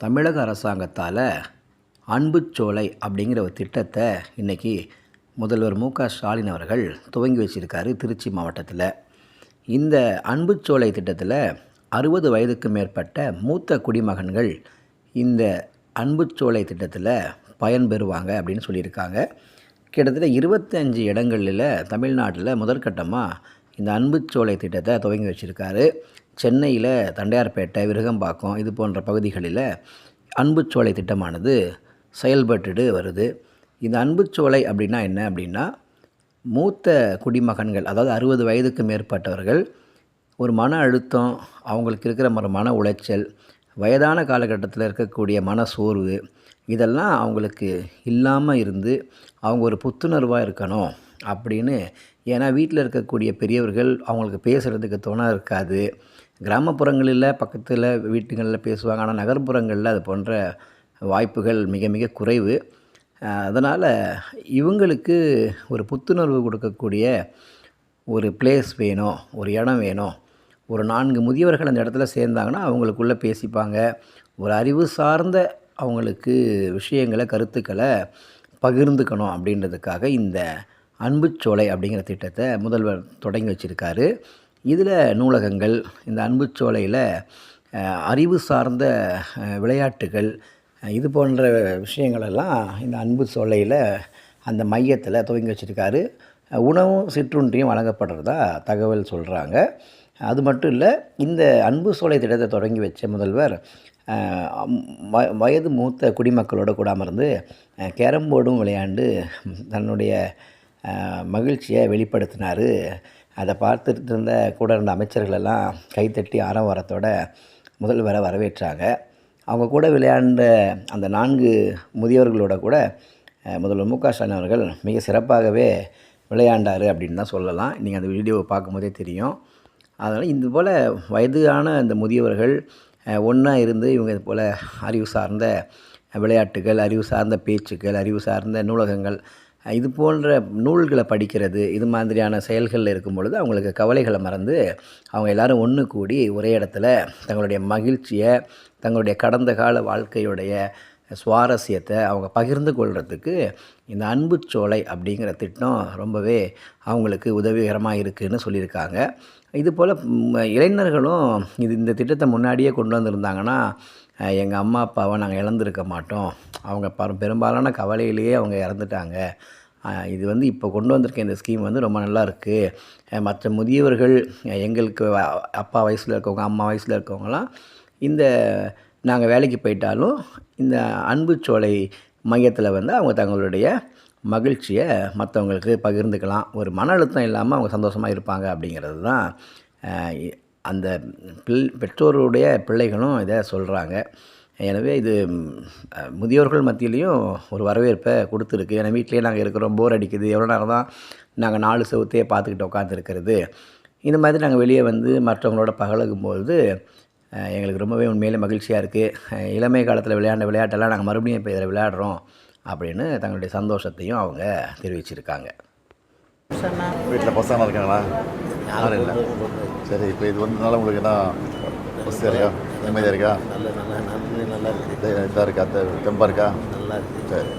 தமிழக அரசாங்கத்தால் அன்புச்சோலை அப்படிங்கிற ஒரு திட்டத்தை இன்றைக்கி முதல்வர் மு க ஸ்டாலின் அவர்கள் துவங்கி வச்சுருக்காரு திருச்சி மாவட்டத்தில். இந்த அன்புச்சோலை திட்டத்தில் அறுபது வயதுக்கு மேற்பட்ட மூத்த குடிமகன்கள் இந்த அன்புச்சோலை திட்டத்தில் பயன்பெறுவாங்க அப்படின்னு சொல்லியிருக்காங்க. கிட்டத்தட்ட இருபத்தஞ்சு இடங்களில் தமிழ்நாட்டில் முதற்கட்டமாக இந்த அன்புச்சோலை திட்டத்தை துவங்கி வச்சுருக்காரு. சென்னையில் தண்டையார்பேட்டை விருகம்பாக்கம் இது போன்ற பகுதிகளில் அன்புச்சோலை திட்டமானது செயல்பட்டுட்டு வருது. இந்த அன்புச்சோலை அப்படின்னா என்ன அப்படின்னா மூத்த குடிமகன்கள் அதாவது அறுபது வயதுக்கு மேற்பட்டவர்கள் ஒரு மன அழுத்தம் அவங்களுக்கு இருக்கிற ஒரு மன உளைச்சல் வயதான காலகட்டத்தில் இருக்கக்கூடிய மன சோர்வு இதெல்லாம் அவங்களுக்கு இல்லாமல் இருந்து அவங்க ஒரு புத்துணர்வாக இருக்கணும். அப்படின்னு. ஏன்னா வீட்டில் இருக்கக்கூடிய பெரியவர்கள் அவங்களுக்கு பேசுகிறதுக்கு துணை இருக்காது. கிராமப்புறங்களில் பக்கத்தில் வீட்டுகளில் பேசுவாங்க. ஆனால் நகர்ப்புறங்களில் அது போன்ற வாய்ப்புகள் மிக மிக குறைவு. அதனால் இவங்களுக்கு ஒரு புத்துணர்வு கொடுக்கக்கூடிய ஒரு பிளேஸ் வேணும் ஒரு இடம் வேணும். ஒரு நான்கு முதியவர்கள் அந்த இடத்துல சேர்ந்தாங்கன்னா அவங்களுக்குள்ளே பேசிப்பாங்க. ஒரு அறிவு சார்ந்த அவங்களுக்கு விஷயங்களை கருத்துக்களை பகிர்ந்துக்கணும் அப்படின்றதுக்காக இந்த அன்புச்சோலை அப்படிங்கிற திட்டத்தை முதல்வர் தொடங்கி வச்சுருக்காரு. இதில் நூலகங்கள் இந்த அன்புச்சோலையில் அறிவு சார்ந்த விளையாட்டுகள் இது போன்ற விஷயங்களெல்லாம் இந்த அன்பு சோலையில் அந்த மையத்தில் துவங்கி வச்சுருக்காரு. உணவும் சிற்றுண்டியும் வழங்கப்படுறதா தகவல் சொல்கிறாங்க அது மட்டும் இல்லை இந்த அன்பு சோலை திட்டத்தை தொடங்கி வச்ச முதல்வர் வயது மூத்த குடிமக்களோடு கூட அமர்ந்து கேரம் போர்டும் விளையாண்டு தன்னுடைய மகிழ்ச்சியை வெளிப்படுத்தினார். அதை பார்த்துட்டு இருந்த கூட இருந்த அமைச்சர்களெல்லாம் கைத்தட்டி ஆரவாரத்தோட முதல்வரை வரவேற்றாங்க. அவங்க கூட விளையாண்ட அந்த நான்கு முதியவர்களோட கூட முதல்வர் மு க ஸ்டாலின் அவர்கள் மிக சிறப்பாகவே விளையாண்டார் அப்படின்னு தான் சொல்லலாம். நீங்கள் அந்த வீடியோவை பார்க்கும்போதே தெரியும். அதனால் இது போல் வயதான இந்த முதியவர்கள் ஒன்றா இருந்து இவங்க இது போல் அறிவு சார்ந்த விளையாட்டுகள் அறிவு சார்ந்த பேச்சுக்கள் அறிவு சார்ந்த நூலகங்கள் இது போன்ற நூல்களை படிக்கிறது இது மாதிரியான செயல்களில் இருக்கும் பொழுது அவங்களுக்கு கவலைகளை மறந்து அவங்க எல்லோரும் ஒன்று கூடி ஒரே இடத்துல தங்களுடைய மகிழ்ச்சியை தங்களுடைய கடந்த கால வாழ்க்கையுடைய சுவாரஸ்யத்தை அவங்க பகிர்ந்து கொள்கிறதுக்கு இந்த அன்புச்சோலை அப்படிங்கிற திட்டம் ரொம்பவே அவங்களுக்கு உதவிகரமாக இருக்குதுன்னு சொல்லியிருக்காங்க. இது போல் இளைஞர்களும் இது இந்த திட்டத்தை முன்னாடியே கொண்டு வந்திருந்தாங்கன்னா எங்கள் அம்மா அப்பாவை நாங்கள் இழந்திருக்க மாட்டோம். அவங்க பெரும்பாலான கவலையிலேயே அவங்க இறந்துட்டாங்க. இது வந்து இப்போ கொண்டு வந்திருக்க இந்த ஸ்கீம் வந்து ரொம்ப நல்லா இருக்குது மற்ற முதியவர்கள் எங்களுக்கு அப்பா வயசில் இருக்கவங்க அம்மா வயசில் இருக்கவங்களாம் இந்த நாங்கள் வேலைக்கு போயிட்டாலும் இந்த அன்புச்சோலை மையத்தில் வந்து அவங்க தங்களுடைய மகிழ்ச்சியை மற்றவங்களுக்கு பகிர்ந்துக்கலாம். ஒரு மன அழுத்தம் இல்லாமல் அவங்க சந்தோஷமாக இருப்பாங்க அப்படிங்கிறது தான் அந்த பிள் பெற்றோருடைய பிள்ளைகளும் இதை சொல்கிறாங்க எனவே இது முதியோர்கள் மத்தியிலையும் ஒரு வரவேற்பை கொடுத்துருக்கு. ஏன்னா வீட்டிலேயே நாங்கள் இருக்கிறோம் போர் அடிக்குது எவ்வளோ நேரம் தான் நாங்கள் நாலு செவத்தையே பார்த்துக்கிட்டு உட்காந்துருக்கிறது இந்த மாதிரி நாங்கள் வெளியே வந்து மற்றவங்களோட பழகும்போது எங்களுக்கு ரொம்பவே உண்மையிலே மகிழ்ச்சியாக இருக்குது இளமை காலத்தில் விளையாண்ட விளையாட்டெல்லாம் நாங்கள் மறுபடியும் இப்போ இதில் விளையாடுறோம் அப்படின்னு தங்களுடைய சந்தோஷத்தையும் அவங்க தெரிவிச்சிருக்காங்க. வீட்டில் பசங்க இருக்காங்களா? யாரும் இல்லை. சரி இப்போ இது வந்ததுனால உங்களுக்கு என்ன இருக்கா? நிம்மதியாக இருக்கா? நல்ல நல்ல நன்றி நல்லா இருக்குது இதாக இருக்கா? தெம்பாக இருக்கா? நல்லா இருக்குது சரி.